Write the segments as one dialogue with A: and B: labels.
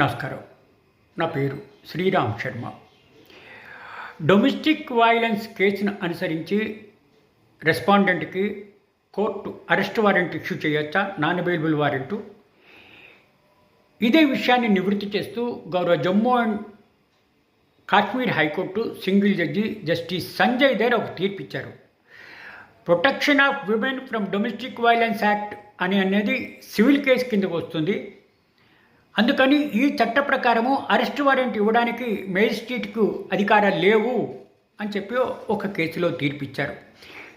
A: నమస్కారం. నా పేరు శ్రీరామ్ శర్మ. డొమెస్టిక్ వైలెన్స్ కేసును అనుసరించి రెస్పాండెంట్కి కోర్టు అరెస్ట్ వారెంట్ ఇష్యూ చేయొచ్చా? నాన్ అవైలబుల్ వారెంటు ఇదే విషయాన్ని నివృత్తి చేస్తూ గౌరవ Jammu and Kashmir high court single judge justice Sanjay Dhar ఒక తీర్పు ఇచ్చారు protection of women from domestic violence act అని అనేది సివిల్ కేసు కిందకు వస్తుంది. అందుకని ఈ చట్ట ప్రకారము అరెస్ట్ వారెంట్ ఇవ్వడానికి మేజిస్ట్రేట్కు అధికారాలు లేవు అని చెప్పి ఒక కేసులో తీర్పిచ్చారు.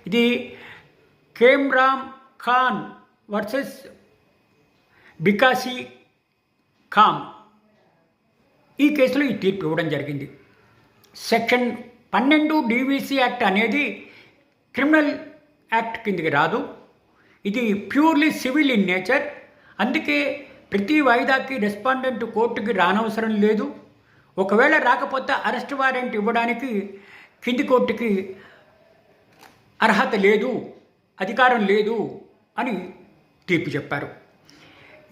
A: ఇది కేమ్రామ్ ఖాన్ వర్సెస్ బికాసి ఖామ్. ఈ కేసులో ఈ తీర్పు ఇవ్వడం జరిగింది. సెక్షన్ పన్నెండు డీవీసీ యాక్ట్ అనేది క్రిమినల్ యాక్ట్ కిందికి రాదు. ఇది ప్యూర్లీ సివిల్ ఇన్ నేచర్. అందుకే ప్రతి వాయిదాకి రెస్పాండెంట్ కోర్టుకి రానవసరం లేదు. ఒకవేళ రాకపోతే అరెస్ట్ వారెంట్ ఇవ్వడానికి కింది కోర్టుకి అర్హత లేదు అధికారం లేదు అని తీర్పు చెప్పారు.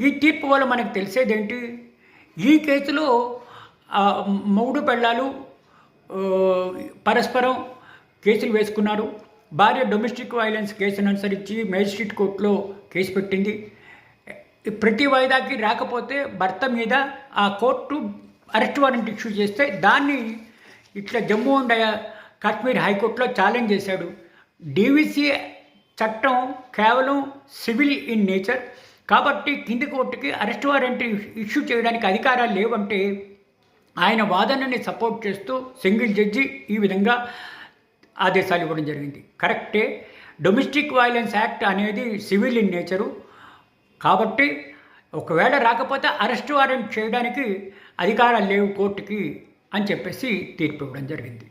A: ఈ తీర్పు వల్ల మనకు తెలిసేదేంటి? ఈ కేసులో మూడు పెళ్ళాలు పరస్పరం కేసులు వేసుకున్నారు. భార్య డొమెస్టిక్ వైలెన్స్ కేసును అనుసరించి మేజిస్ట్రేట్ కోర్టులో కేసు పెట్టింది. ప్రతి వాయిదాకి రాకపోతే భర్త మీద ఆ కోర్టు అరెస్ట్ వారెంట్ ఇష్యూ చేస్తే దాన్ని ఇట్లా జమ్మూ అండ్ కాశ్మీర్ హైకోర్టులో ఛాలెంజ్ చేశాడు. డీవీసీ చట్టం కేవలం సివిల్ ఇన్ నేచర్ కాబట్టి కింది కోర్టుకి అరెస్ట్ వారెంట్ ఇష్యూ చేయడానికి అధికారాలు లేవంటే ఆయన వాదనని సపోర్ట్ చేస్తూ సింగిల్ జడ్జి ఈ విధంగా ఆదేశాలు ఇవ్వడం జరిగింది. కరెక్టే డొమెస్టిక్ వైలెన్స్ యాక్ట్ అనేది సివిల్ ఇన్ నేచరు. కాబట్టి ఒకవేళ రాకపోతే అరెస్ట్ వారెంట్ చేయడానికి అధికారాలు లేవు కోర్టుకి అని చెప్పేసి తీర్పు ఇవ్వడం జరిగింది.